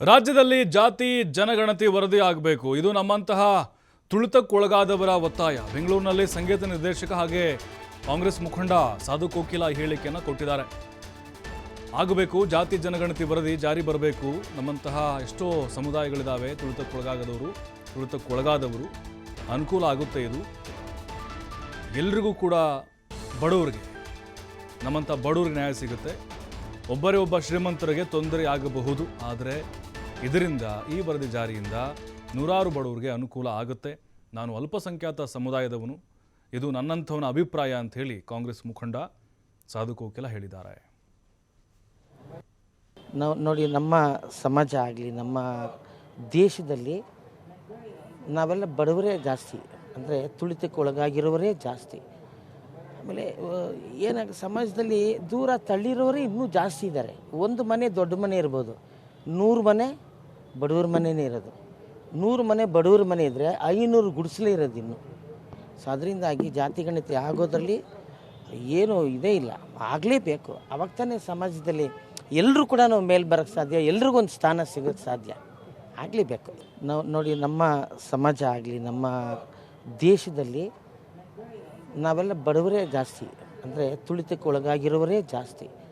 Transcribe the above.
ರಾಜ್ಯದಲ್ಲಿ ಜಾತಿ, ಜನಗಣತಿ ವರದಿ ಆಗಬೇಕು. ಇದು ನಮ್ಮಂತಹ ತುಳಿತಕ್ಕೊಳಗಾದವರ ಒತ್ತಾಯ. ಬೆಂಗಳೂರಿನಲ್ಲಿ ಸಂಗೀತ ನಿರ್ದೇಶಕ ಹಾಗೆ ಕಾಂಗ್ರೆಸ್ ಮುಖಂಡ ಸಾಧು ಕೋಕಿಲ ಹೇಳಿಕೆಯನ್ನು ಕೊಟ್ಟಿದ್ದಾರೆ. ಆಗಬೇಕು, ಜಾತಿ, ಜನಗಣತಿ ವರದಿ ಜಾರಿ ಬರಬೇಕು. ನಮ್ಮಂತಹ ಎಷ್ಟೋ ಸಮುದಾಯಗಳಿದ್ದಾವೆ ತುಳಿತಕ್ಕೊಳಗಾಗದವರು ತುಳಿತಕ್ಕೊಳಗಾದವರು. ಅನುಕೂಲ ಆಗುತ್ತೆ ಇದು. ಎಲ್ರಿಗೂ ಕೂಡ ಬಡವರಿಗೆ, ನಮ್ಮಂಥ ಬಡವ್ರಿಗೆ ನ್ಯಾಯ ಸಿಗುತ್ತೆ. ಒಬ್ಬರೇ ಒಬ್ಬ ಶ್ರೀಮಂತರಿಗೆ ತೊಂದರೆ ಆಗಬಹುದು. ಆದರೆ ಇದರಿಂದ ಈ ವರದಿ ಜಾರಿಯಿಂದ ನೂರಾರು ಬಡವರಿಗೆ ಅನುಕೂಲ ಆಗುತ್ತೆ. ನಾನು ಅಲ್ಪಸಂಖ್ಯಾತ ಸಮುದಾಯದವನು. ಇದು ನನ್ನಂಥವನ ಅಭಿಪ್ರಾಯ ಅಂತ ಹೇಳಿ ಕಾಂಗ್ರೆಸ್ ಮುಖಂಡ ಸಾಧು ಕೋಕಿಲ ಹೇಳಿದ್ದಾರೆ. ನೋಡಿ, ನಮ್ಮ ಸಮಾಜ ಆಗಲಿ, ನಮ್ಮ ದೇಶದಲ್ಲಿ ನಾವೆಲ್ಲ ಬಡವರೇ ಜಾಸ್ತಿ, ಅಂದರೆ ತುಳಿತಕ್ಕೆ ಒಳಗಾಗಿರೋರೇ ಜಾಸ್ತಿ. ಆಮೇಲೆ ಏನಾಗ, ಸಮಾಜದಲ್ಲಿ ದೂರ ತಳ್ಳಿರೋರೇ ಇನ್ನೂ ಜಾಸ್ತಿ ಇದ್ದಾರೆ ಒಂದು ಮನೆ ದೊಡ್ಡ ಮನೆ ಇರ್ಬೋದು. ನೂರು ಮನೆ ಬಡವ್ರ ಮನೆಯೇ ಇರೋದು. ನೂರು ಮನೆ ಬಡವ್ರ ಮನೆ ಇದ್ದರೆ ಐನೂರು ಗುಡಿಸಲೇ ಇರೋದು ಇನ್ನು. ಸೊ ಅದರಿಂದಾಗಿ ಜಾತಿ ಗಣತಿ ಆಗೋದ್ರಲ್ಲಿ ಏನು ಇದೇ ಇಲ್ಲ. ಆಗಲೇಬೇಕು. ಅವಾಗ ತಾನೇ ಸಮಾಜದಲ್ಲಿ ಎಲ್ಲರೂ ಕೂಡ ನಾವು ಮೇಲೆ ಬರೋಕ್ಕೆ ಸಾಧ್ಯ, ಎಲ್ರಿಗೂ ಒಂದು ಸ್ಥಾನ ಸಿಗೋಕ್ಕೆ ಸಾಧ್ಯ. ಆಗಲೇಬೇಕು. ನಾವು ನೋಡಿ, ನಮ್ಮ ಸಮಾಜ ಆಗಲಿ, ನಮ್ಮ ದೇಶದಲ್ಲಿ ನಾವೆಲ್ಲ ಬಡವರೇ ಜಾಸ್ತಿ. ಅಂದರೆ ತುಳಿತಕ್ಕೆ ಒಳಗಾಗಿರೋವರೇ ಜಾಸ್ತಿ.